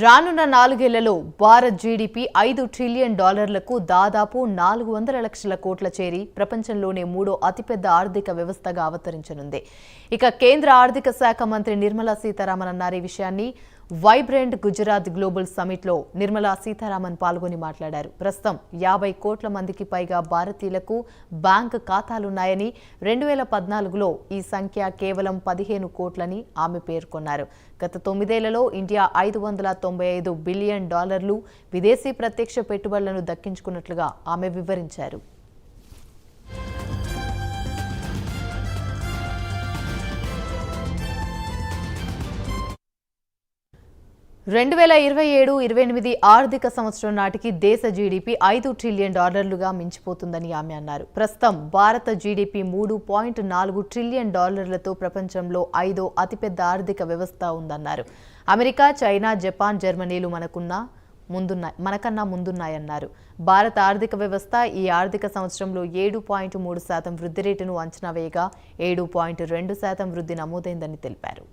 రానున్న నాలుగేళ్ళలో భారత్ జీడీపీ ఐదు ట్రిలియన్ డాలర్లకు దాదాపు నాలుగు వందల లక్షల కోట్ల చేరి ప్రపంచంలోనే మూడో అతిపెద్ద ఆర్థిక వ్యవస్థగా అవతరించనుంది. ఇక కేంద్ర ఆర్థిక శాఖ మంత్రి నిర్మలా సీతారామన్ అన్నారు ఈ విషయాన్ని. వైబ్రెంట్ గుజరాత్ గ్లోబల్ సమిట్లో నిర్మలా సీతారామన్ పాల్గొని మాట్లాడారు. ప్రస్తుతం యాభై కోట్ల మందికి పైగా భారతీయులకు బ్యాంక్ ఖాతాలున్నాయని రెండు వేల పద్నాలుగులో ఈ సంఖ్య కేవలం పదిహేను కోట్లని ఆమె పేర్కొన్నారు. గత తొమ్మిదేళ్ళలో ఇండియా ఐదు వందల తొంభై ఐదు బిలియన్ డాలర్లు విదేశీ ప్రత్యక్ష పెట్టుబడులను దక్కించుకున్నట్లుగా ఆమె వివరించారు. రెండు వేల ఇరవై ఏడు ఇరవై ఎనిమిది ఆర్థిక సంవత్సరం నాటికి దేశ జీడీపీ ఐదు ట్రిలియన్ డాలర్లుగా మించిపోతుందని ఆమె అన్నారు. ప్రస్తుతం భారత జీడీపీ మూడు పాయింట్ నాలుగు ట్రిలియన్ డాలర్లతో ప్రపంచంలో ఐదో అతిపెద్ద ఆర్థిక వ్యవస్థ ఉందన్నారు. అమెరికా చైనా జపాన్ జర్మనీలు మనకున్న ముందున్నాయి మనకన్నా ముందున్నాయన్నారు. భారత ఆర్థిక వ్యవస్థ ఈ ఆర్థిక సంవత్సరంలో ఏడు పాయింట్ మూడు శాతం వృద్ధి రేటును అంచనా వేయగా ఏడు పాయింట్ రెండు శాతం వృద్ధి నమోదైందని తెలిపారు.